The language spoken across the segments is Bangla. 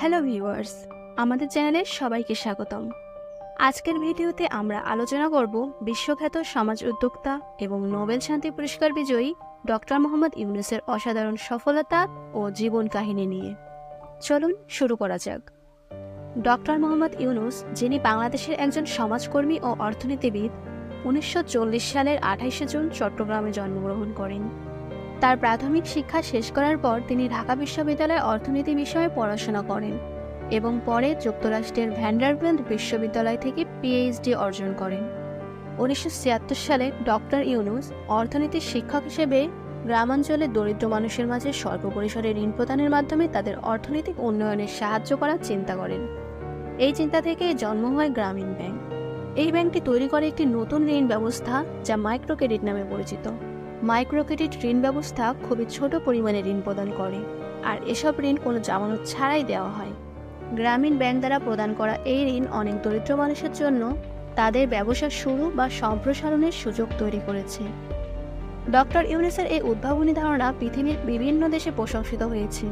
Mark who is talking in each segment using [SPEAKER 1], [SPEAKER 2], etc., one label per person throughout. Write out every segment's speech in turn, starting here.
[SPEAKER 1] হ্যালো ভিউয়ার্স, আমাদের চ্যানেলে সবাইকে স্বাগতম। আজকের ভিডিওতে আমরা আলোচনা করব বিশ্বখ্যাত সমাজ উদ্যোক্তা এবং নোবেল শান্তি পুরস্কার বিজয়ী ডক্টর মোহাম্মদ ইউনুসের অসাধারণ সফলতা ও জীবন কাহিনী নিয়ে। চলুন শুরু করা যাক। ডক্টর মোহাম্মদ ইউনুস, যিনি বাংলাদেশের একজন সমাজকর্মী ও অর্থনীতিবিদ, উনিশশো চল্লিশ সালের আঠাইশে জুন চট্টগ্রামে জন্মগ্রহণ করেন। তার প্রাথমিক শিক্ষা শেষ করার পর তিনি ঢাকা বিশ্ববিদ্যালয়ে অর্থনীতি বিষয়ে পড়াশোনা করেন এবং পরে যুক্তরাষ্ট্রের ভ্যান্ডারবিল্ট বিশ্ববিদ্যালয় থেকে পিএইচডি অর্জন করেন। উনিশশো ছিয়াত্তর সালে ডক্টর ইউনুস অর্থনীতির শিক্ষক হিসেবে গ্রামাঞ্চলে দরিদ্র মানুষের মাঝে স্বল্প পরিসরে ঋণ প্রদানের মাধ্যমে তাদের অর্থনৈতিক উন্নয়নে সাহায্য করার চিন্তা করেন। এই চিন্তা থেকে জন্ম হয় গ্রামীণ ব্যাংক। এই ব্যাংকটি তৈরি করে একটি নতুন ঋণ ব্যবস্থা যা মাইক্রো ক্রেডিট নামে পরিচিত। মাইক্রো ক্রেডিট ঋণ ব্যবস্থা খুবই ছোট পরিমাণে ঋণ প্রদান করে, আর এসব ঋণ কোনো জামানত ছাড়াই দেওয়া হয়। গ্রামীণ ব্যাংক দ্বারা প্রদান করা এই ঋণ অনেক দরিদ্র মানুষের জন্য তাদের ব্যবসা শুরু বা সম্প্রসারণের সুযোগ তৈরি করেছে। ডক্টর ইউনিসের এই উদ্ভাবনী ধারণা পৃথিবীর বিভিন্ন দেশে প্রশংসিত হয়েছে।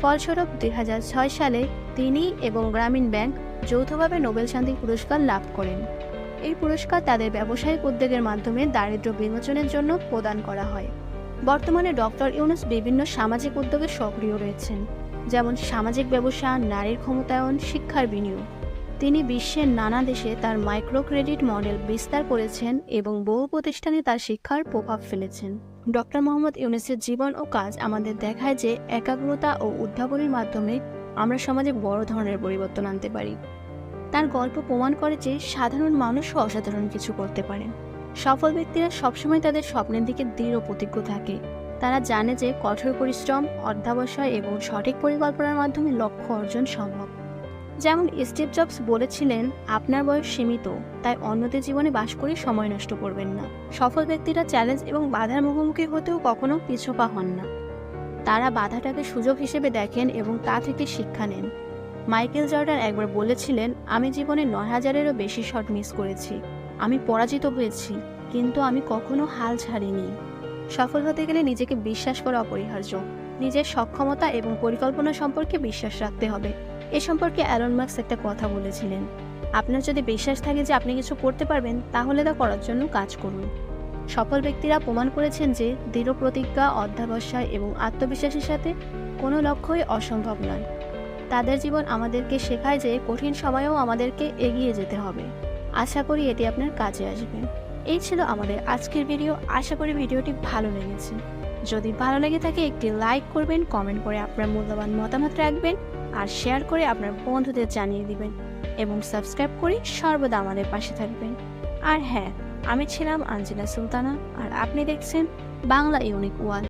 [SPEAKER 1] ফলস্বরূপ দুই হাজার ছয় সালে তিনি এবং গ্রামীণ ব্যাংক যৌথভাবে নোবেল শান্তি পুরস্কার লাভ করেন। এই পুরস্কার তাদের ব্যবসায়িক উদ্যোগের মাধ্যমে দারিদ্র্য বিমোচনের জন্য প্রদান করা হয়। বর্তমানে ডক্টর ইউনুস বিভিন্ন সামাজিক উদ্যোগে সক্রিয় রয়েছেন, যেমন সামাজিক ব্যবসা, নারীর ক্ষমতায়ন, শিক্ষার বিনিয়োগ। তিনি বিশ্বের নানা দেশে তার মাইক্রো ক্রেডিট মডেল বিস্তার করেছেন এবং বহু প্রতিষ্ঠানে তার শিক্ষার প্রভাব ফেলেছেন। ডক্টর মোহাম্মদ ইউনুসের জীবন ও কাজ আমাদের দেখায় যে একাগ্রতা ও উদ্ভাবনের মাধ্যমে আমরা সমাজে বড় ধরনের পরিবর্তন আনতে পারি। তার গল্প প্রমাণ করে যে সাধারণ মানুষও অসাধারণ কিছু করতে পারেন সফল ব্যক্তিরা সবসময় তাদের স্বপ্নের দিকে দৃঢ় প্রতিজ্ঞ থাকে। তারা জানে যে কঠোর পরিশ্রম, অধ্যাবসায় এবং সঠিক পরিকল্পনার মাধ্যমে লক্ষ্য অর্জন সম্ভব। যেমন স্টিভ জবস বলেছিলেন, আপনার বয়স সীমিত, তাই অন্যদের জীবনে বাস করে সময় নষ্ট করবেন না। সফল ব্যক্তিরা চ্যালেঞ্জ এবং বাধার মুখোমুখি হতেও কখনো পিছপা হন না। তারা বাধাটাকে সুযোগ হিসেবে দেখেন এবং তা থেকে শিক্ষা নেন। মাইকেল জর্ডান একবার বলেছিলেন, আমি জীবনে নয় হাজারেরও বেশি শট মিস করেছি। আমি পরাজিত হয়েছি, কিন্তু আমি কখনো হাল ছাড়িনি। সফল হতে গেলে নিজেকে বিশ্বাস করা অপরিহার্য। নিজের সক্ষমতা এবং পরিকল্পনা সম্পর্কে বিশ্বাস রাখতে হবে। এ সম্পর্কে অ্যালন মার্কস একটা কথা বলেছিলেন। আপনার যদি বিশ্বাস থাকে যে আপনি কিছু করতে পারবেন, তাহলে তা করার জন্য কাজ করুন। সফল ব্যক্তিরা প্রমাণ করেছেন যে দৃঢ় প্রতিজ্ঞা অধ্যাবসায় এবং আত্মবিশ্বাসের সাথে কোনো লক্ষ্যই অসম্ভব নয়। তাদের জীবন আমাদেরকে শেখায় যে কঠিন সময়েও আমাদেরকে এগিয়ে যেতে হবে। আশা করি এটি আপনার কাজে আসবে। এই ছিল আমাদের আজকের ভিডিও। আশা করি ভিডিওটি ভালো লেগেছে। যদি ভালো লেগে থাকে, একটি লাইক করবেন, কমেন্ট করে আপনার মূল্যবান মতামত রাখবেন আর শেয়ার করে আপনার বন্ধুদের জানিয়ে দিবেন এবং সাবস্ক্রাইব করে সর্বদা আমাদের পাশে থাকবেন। আর হ্যাঁ আমি ছিলাম আঞ্জিনা সুলতানা আর আপনি দেখছেন বাংলা ইউনিক ওয়াল